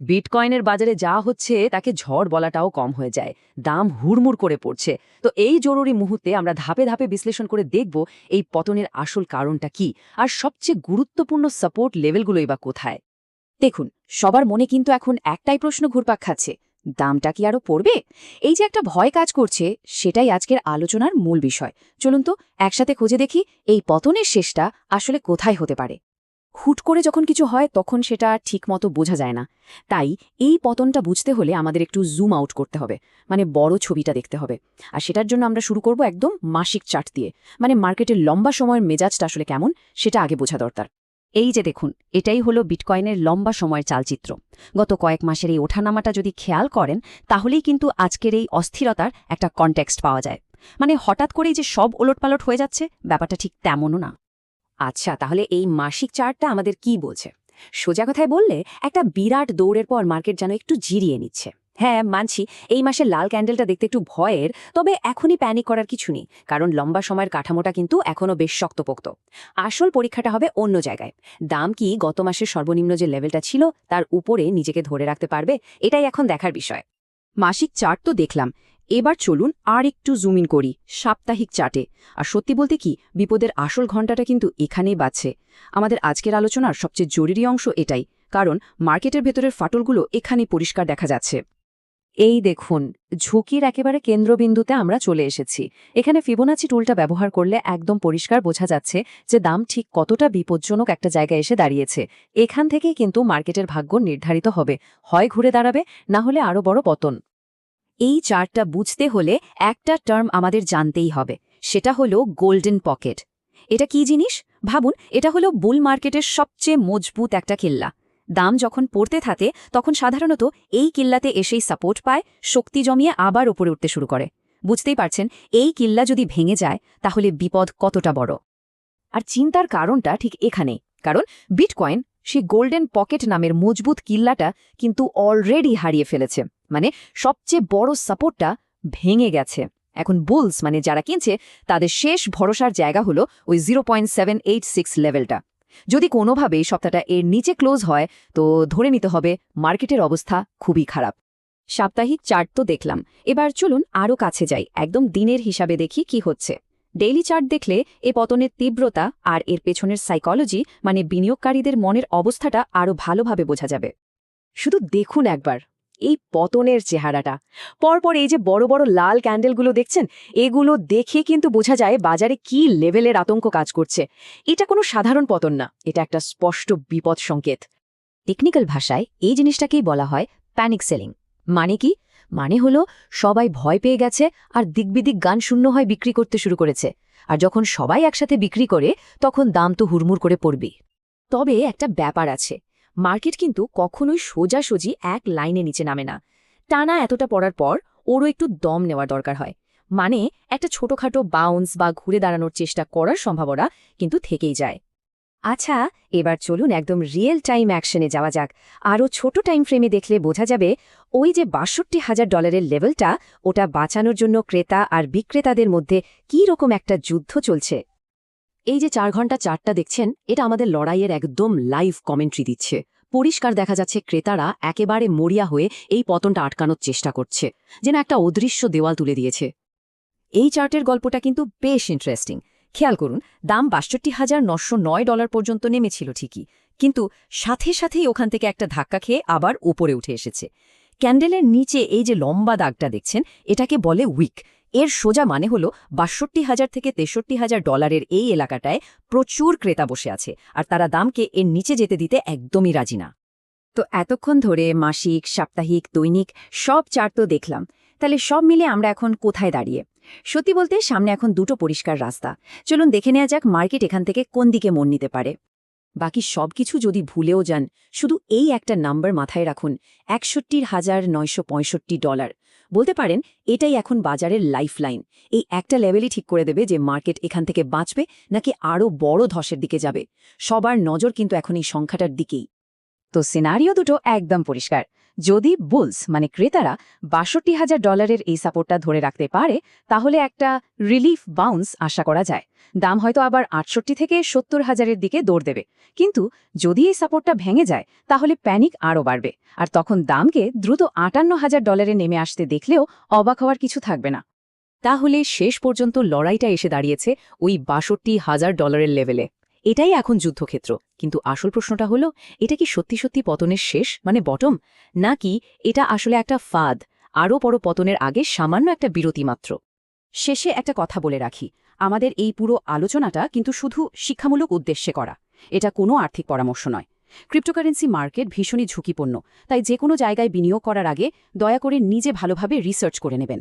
বিটকয়েনের বাজারে যা হচ্ছে তাকে ঝড় বলাটাও কম হয়ে যায়। দাম হুড়মুড় করে পড়ছে। তো এই জরুরি মুহূর্তে আমরা ধাপে ধাপে বিশ্লেষণ করে দেখব এই পতনের আসল কারণটা কি আর সবচেয়ে গুরুত্বপূর্ণ সাপোর্ট লেভেলগুলোই বা কোথায়। দেখুন, সবার মনে কিন্তু এখন একটাই প্রশ্ন ঘুরপাক খাচ্ছে, দামটা কি আরও পড়বে? এই যে একটা ভয় কাজ করছে, সেটাই আজকের আলোচনার মূল বিষয়। চলুন তো একসাথে খুঁজে দেখি এই পতনের শেষটা আসলে কোথায় হতে পারে। হুট করে যখন কিছু হয়, তখন সেটা ঠিকমতো বোঝা যায় না। তাই এই পতনটা বুঝতে হলে আমাদের একটু জুম আউট করতে হবে মানে বড় ছবিটা দেখতে হবে। আর সেটার জন্য আমরা শুরু করব একদম মাসিক চার্ট দিয়ে মানে মার্কেটের লম্বা সময়ের মেজাজটা আসলে কেমন, সেটা আগে বোঝা দরকার। এই যে দেখুন, এটাই হলো বিটকয়েনের লম্বা সময়ের চালচিত্র। গত কয়েক মাসের এই ওঠানামাটা যদি খেয়াল করেন, তাহলেই কিন্তু আজকের এই অস্থিরতার একটা কনটেক্সট পাওয়া যায়। মানে হঠাৎ করেই যে সব ওলটপালট হয়ে যাচ্ছে, ব্যাপারটা ঠিক তেমনও না। আচ্ছা তাহলে এই মাসিক চার্টটা আমাদের কি বলছে সোজা কথায় বললে, একটা বিরাট দৌড়ের পর মার্কেট যেন একটু জিরিয়ে নিচ্ছে। হ্যাঁ মানছি, এই মাসে লাল ক্যান্ডেলটা দেখতে একটু ভয়ের, তবে এখনই প্যানিক করার কিছু নেই, কারণ লম্বা সময়ের কাঠামোটা কিন্তু এখনও বেশ শক্তপোক্ত। আসল পরীক্ষাটা হবে অন্য জায়গায়। দাম কি গত মাসের সর্বনিম্ন যে লেভেলটা ছিল, তার উপরে নিজেকে ধরে রাখতে পারবে, এটাই এখন দেখার বিষয়। মাসিক চার্ট তো দেখলাম এবার চলুন আর একটু জুম ইন করি, সাপ্তাহিক চাটে আর সত্যি বলতে কি, বিপদের আসল ঘণ্টাটা কিন্তু এখানেই বাজছে। আমাদের আজকের আলোচনার সবচেয়ে জরুরি অংশ এটাই, কারণ মার্কেটের ভেতরের ফাটলগুলো এখানেই পরিষ্কার দেখা যাচ্ছে। এই দেখুন, ঝুঁকির একেবারে কেন্দ্রবিন্দুতে আমরা চলে এসেছি। এখানে ফিবোনাচি টুলটা ব্যবহার করলে একদম পরিষ্কার বোঝা যাচ্ছে যে দাম ঠিক কতটা বিপজ্জনক একটা জায়গায় এসে দাঁড়িয়েছে। এখান থেকেই কিন্তু মার্কেটের ভাগ্য নির্ধারিত হবে। হয় ঘুরে দাঁড়াবে, না হলে আরও বড় পতন। এই চার্টটা বুঝতে হলে একটা টার্ম আমাদের জানতেই হবে। সেটা হলো গোল্ডেন পকেট। এটা কি জিনিস? ভাবুন, এটা হলো বুল মার্কেটের সবচেয়ে মজবুত একটা কিল্লা। দাম যখন পড়তে থাকে, তখন সাধারণত এই কিল্লাতে এসেই সাপোর্ট পায়, শক্তি জমিয়ে আবার ওপরে উঠতে শুরু করে। বুঝতেই পারছেন, এই কিল্লা যদি ভেঙে যায়, তাহলে বিপদ কতটা বড়? আর চিন্তার কারণটা ঠিক এখানেই, কারণ বিটকয়েন সেই গোল্ডেন পকেট নামের মজবুত কিল্লাটা কিন্তু অলরেডি হারিয়ে ফেলেছে। মানে সবচেয়ে বড় সাপোর্টটা ভেঙে গেছে। এখন বুলস মানে যারা কিনছে, তাদের শেষ ভরসার জায়গা হলো ওই জিরো লেভেলটা যদি কোনোভাবে সপ্তাহটা এর নিচে ক্লোজ হয়, তো ধরে নিতে হবে মার্কেটের অবস্থা খুবই খারাপ। সাপ্তাহিক চার্ট তো দেখলাম। এবার চলুন আরও কাছে যাই। একদম দিনের হিসাবে দেখি কি হচ্ছে। ডেইলি চার্ট দেখলে এ পতনের তীব্রতা আর এর পেছনের সাইকোলজি মানে বিনিয়োগকারীদের মনের অবস্থাটা আরও ভালোভাবে বোঝা যাবে। শুধু দেখুন একবার, এই পতনের চেহারাটা। পরপর এই যে বড় বড় লাল ক্যান্ডেলগুলো দেখছেন, এগুলো দেখে কিন্তু বোঝা যায় বাজারে কি লেভেলের আতঙ্ক কাজ করছে। এটা কোনো সাধারণ পতন না, এটা একটা স্পষ্ট বিপদ সংকেত। টেকনিক্যাল ভাষায় এই জিনিসটাকেই বলা হয় প্যানিক সেলিং মানে কি? মানে হলো, সবাই ভয় পেয়ে গেছে আর দিকবিদিক গান শূন্য হয় বিক্রি করতে শুরু করেছে। আর যখন সবাই একসাথে বিক্রি করে, তখন দাম তো হুড়মুড় করে পড়বি তবে একটা ব্যাপার আছে, মার্কেট কিন্তু কখনোই সোজাসুজি এক লাইনে নিচে নামে না। টানা এতটা পড়ার পর, ওরও একটু দম নেওয়ার দরকার হয়। মানে একটা ছোটখাটো বাউন্স বা ঘুরে দাঁড়ানোর চেষ্টা করার সম্ভাবনা কিন্তু থেকেই যায়। আচ্ছা এবার চলুন একদম রিয়েল টাইম অ্যাকশনে যাওয়া যাক। আরও ছোট টাইম ফ্রেমে দেখলে বোঝা যাবে, ওই যে বাষট্টি হাজার ডলারের লেভেলটা ওটা বাঁচানোর জন্য ক্রেতা আর বিক্রেতাদের মধ্যে কী রকম একটা যুদ্ধ চলছে। এই যে চার ঘণ্টা চারটা দেখছেন, এটা আমাদের লড়াইয়ের একদম লাইভ কমেন্ট্রি দিচ্ছে। পরিষ্কার দেখা যাচ্ছে ক্রেতারা একেবারে মরিয়া হয়ে এই পতনটা আটকানোর চেষ্টা করছে, যেন একটা অদৃশ্য দেওয়াল তুলে দিয়েছে। এই চার্টের গল্পটা কিন্তু বেশ ইন্টারেস্টিং খেয়াল করুন, দাম বাষট্টি হাজার নশো নয় ডলার পর্যন্ত নেমেছিল ঠিকই, কিন্তু সাথে সাথেই ওখান থেকে একটা ধাক্কা খেয়ে আবার উপরে উঠে এসেছে। ক্যান্ডেলের নিচে এই যে লম্বা দাগটা দেখছেন, এটাকে বলে উইক। এর সোজা মানে হল বাষট্টি হাজার থেকে তেষট্টি হাজার ডলারের এই এলাকাটায় প্রচুর ক্রেতা বসে আছে, আর তারা দামকে এর নিচে যেতে দিতে একদমই রাজি না। তো এতক্ষণ ধরে মাসিক, সাপ্তাহিক, দৈনিক সব চার্ট তো দেখলাম, তাহলে সব মিলে আমরা এখন কোথায় দাঁড়িয়ে? সত্যি বলতে, সামনে এখন দুটো পরিষ্কার রাস্তা। চলুন দেখে নেওয়া যাক মার্কেট এখান থেকে কোন দিকে মন নিতে পারে। বাকি সবকিছু যদি ভুলেও যান, শুধু এই একটা নাম্বার মাথায় রাখুন, একষট্টির হাজার নয়শো ডলার। বলতে পারেন, এটাই এখন বাজারের লাইফলাইন। এই একটা লেভেলই ঠিক করে দেবে যে মার্কেট এখান থেকে বাঁচবে নাকি আরও বড় ধসের দিকে যাবে। সবার নজর কিন্তু এখন এই সংখ্যাটার দিকেই। তো সিনারিও দুটো একদম পরিষ্কার। যদি বুলস মানে ক্রেতারা, বাষট্টি হাজার ডলারের এই সাপোর্টটা ধরে রাখতে পারে, তাহলে একটা রিলিফ বাউন্স আশা করা যায়। দাম হয়তো আবার আটষট্টি থেকে সত্তর হাজারের দিকে দৌড় দেবে। কিন্তু যদি এই সাপোর্টটা ভেঙে যায়, তাহলে প্যানিক আরও বাড়বে। আর তখন দামকে দ্রুত আটান্ন হাজার ডলারে নেমে আসতে দেখলেও অবাক হওয়ার কিছু থাকবে না। তাহলে শেষ পর্যন্ত লড়াইটা এসে দাঁড়িয়েছে ওই বাষট্টি হাজার ডলারের লেভেলে। এটাই এখন যুদ্ধক্ষেত্র। কিন্তু আসল প্রশ্নটা হলো, এটা কি সত্যি সত্যি পতনের শেষ মানে বটম? নাকি এটা আসলে একটা ফাদ, আরও বড় পতনের আগে সামান্য একটা বিরতি মাত্র? শেষে একটা কথা বলে রাখি, আমাদের এই পুরো আলোচনাটা কিন্তু শুধু শিক্ষামূলক উদ্দেশ্যে করা, এটা কোনো আর্থিক পরামর্শ নয়। ক্রিপ্টোকারেন্সি মার্কেট ভীষণই ঝুঁকিপূর্ণ, তাই যে কোনো জায়গায় বিনিয়োগ করার আগে দয়া করে নিজে ভালোভাবে রিসার্চ করে নেবেন।